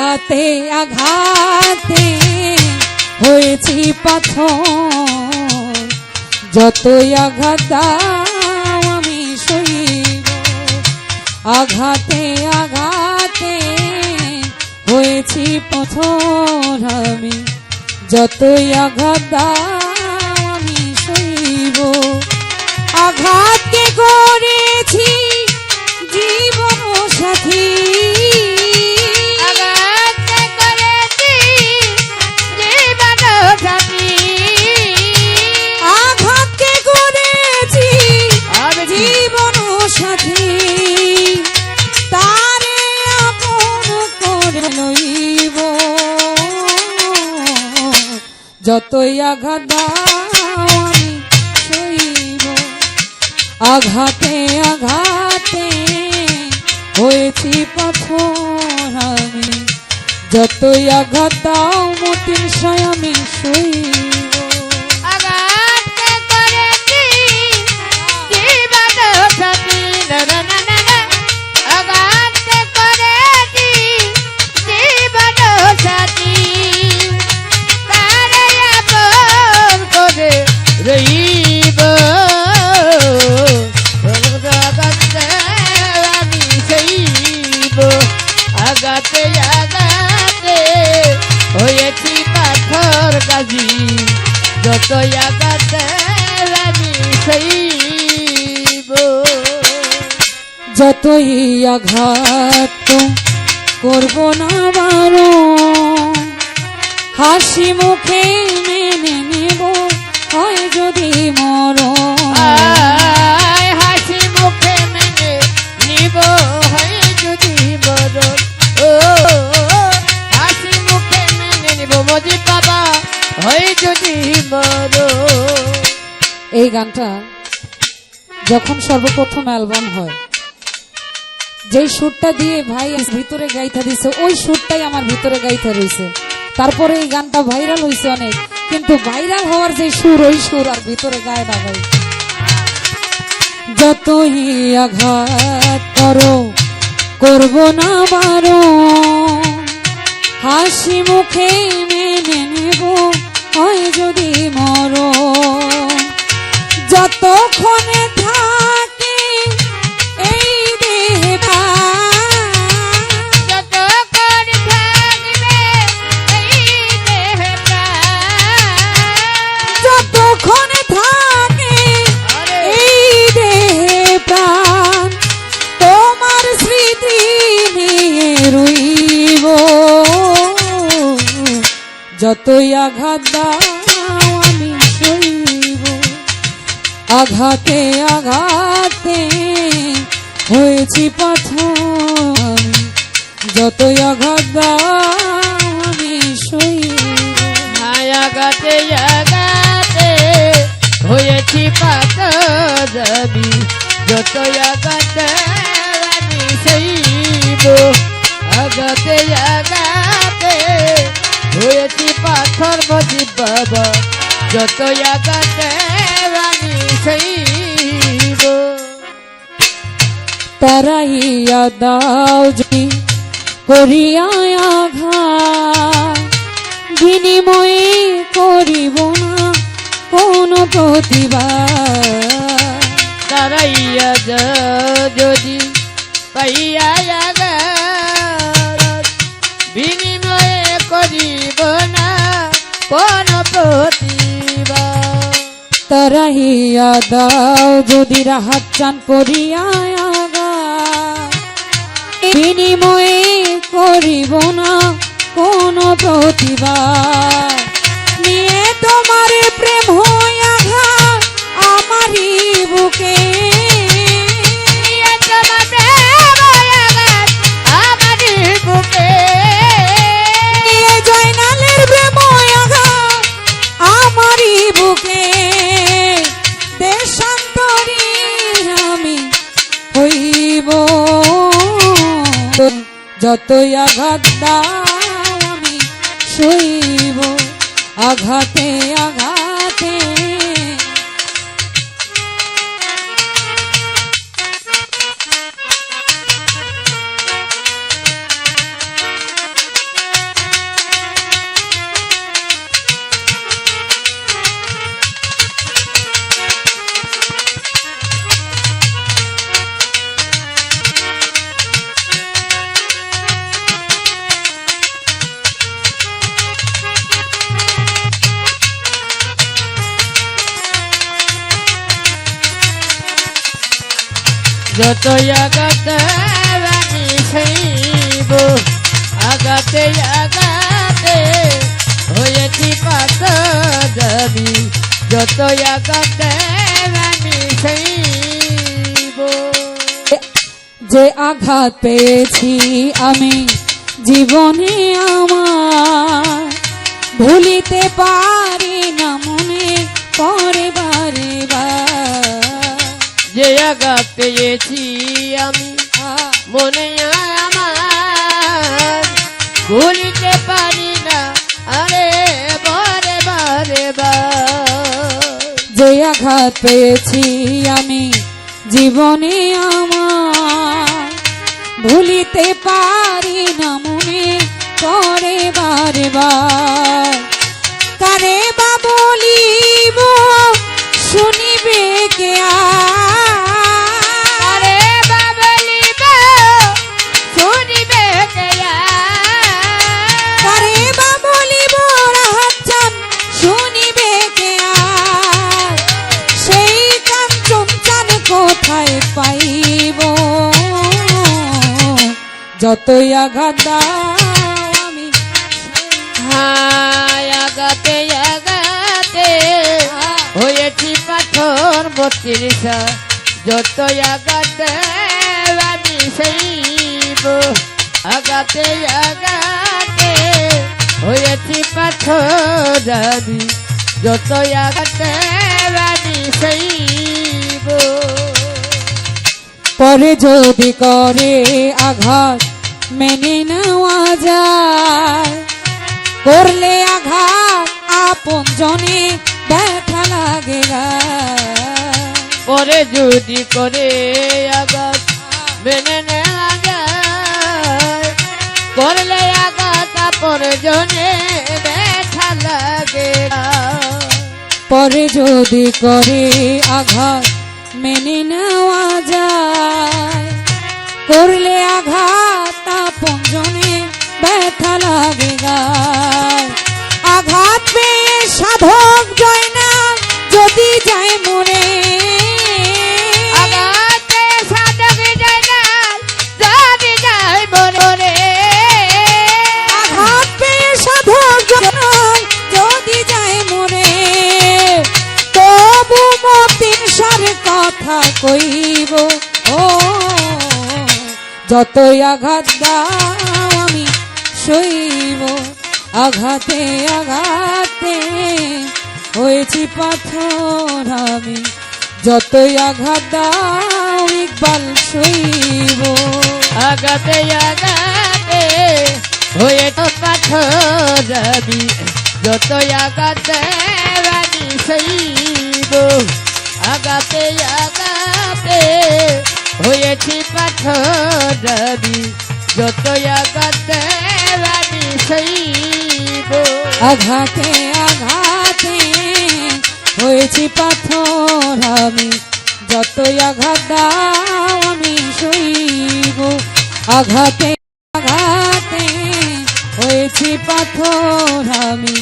আঘাতে আঘাতে হয়েছি পাথর। যতই আঘাত আমি সইব, আঘাতে আঘাতে হয়েছি পথর আমি। যতই আঘাত আমি সইব, আঘাতকে করেছি যতই আঘাত আমি সইব, আঘাতে আঘাতে হয়েছি পাথর আমি। যতই আঘাত দাও মতিন সায় আমি সইব যতই আঘাত করব না বারো হাসি মুখে মেনে নেব হয় যদি মর এই গানটা যখন সর্বপ্রথম অ্যালবাম হয়, যেই সুরটা দিয়ে ভাই ভিতরে গাইতে দিছে, ওই সুরটাই আমার ভিতরে গাইতে রয়েছে তারপরে এই গানটা ভাইরাল হয়েছে অনেক, কিন্তু ভাইরাল হওয়ার যে সুর, ওই সুর আর ভিতরে গায় না ভাই। যতই আঘাত করো, করব না বারো হাসি মুখে মেনে নেব, হয় যদি মরো। যতই আঘাত দাও আমি সইব। আঘাতে আঘাতে হয়েছি পাথর যতই আঘাত দাও আমি সইব। গাতে আগাতে হয়েছি পাত যাবি যত বাবা যত আগাতে আমি সেইব তারাইয়া দাও যদি করিয়া আঘাত বিনিময়ে করিব না কোন প্রতিবাদ তারাইয়া যদি পাইয়া প্রতিভা। তারাইয়া দাও যদি রাহাত চান করিয়া আঘাত বিনিময়ে করিব না কোন প্রতিভা। নিয়ে তোমার প্রেম যতই আঘাত দাও আমি সইব আঘাতে আঘাতে যতই আগাতে সইব আগাতে আগাতে হয়েছি পাত যাবি যতই আগাতে সইব যে আঘাত পেয়েছি আমি জীবনে আমার, ভুলিতে পারি না মনে পরে বারে বার। যে আঘাত পেয়েছি আমি মনে আমার ভুলিতে পারি না। আরে, বারে বারে যে আঘাত পেয়েছি আমি জীবনে আমার ভুলিতে পারি না। মনে পরে বারে, বার। কারে বা যতই আঘাত আমি আগাতে আগাতে হয়েছি পাথর বত্রিশ যত আগাতে আমি সেইব আগাতে আগাতে হয়েছি পাথর আমি। যত আগাতে আমি সেইব পরে যদি করে আঘাত মেনে নেওয়া যায় করলে আঘাত আপন জনে ব্যথা লাগে। পরে যদি করে আঘাত মেনে নেওয়া যায় করলে আঘাত পরজনে ব্যথা লাগে পরে যদি করে আঘাত মেনে নেওয়া যায় করলে আঘাত আপন জনে ব্যথা লাগে গায়। আঘাত পেয়ে সাধক জয় না যদি যায় মরে মনে। কথা কইব যতই আঘাত দাও আমি সইব। আঘাতে আঘাতে হয়েছি পাথর আমি। যতই আঘাত দাও, ইকবাল সইব। আগাতে আগাতে হয়ে তো পাথর আমি। যতই আঘাত রানী সইব। আগাতে আগাতে হয়েছি পাথর আমি যত আগাতে রানী সইব আঘাতে আঘাতে হয়েছি পাথর আমি যতই আঘাত আমি সইব আঘাতে আঘাতে হয়েছি পাথর আমি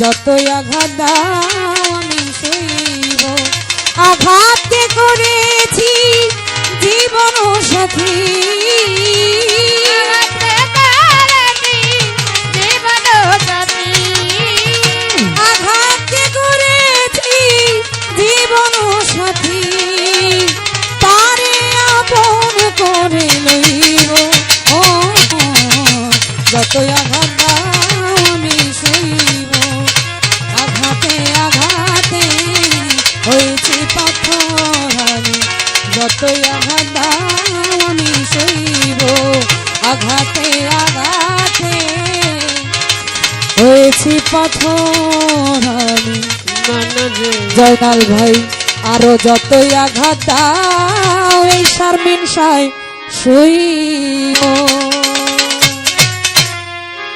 যতই আঘাত আমি সইব আঘাতে আমি। জয়নাল ভাই আরও যতই আঘাত এই শারমিন সাই শুইব।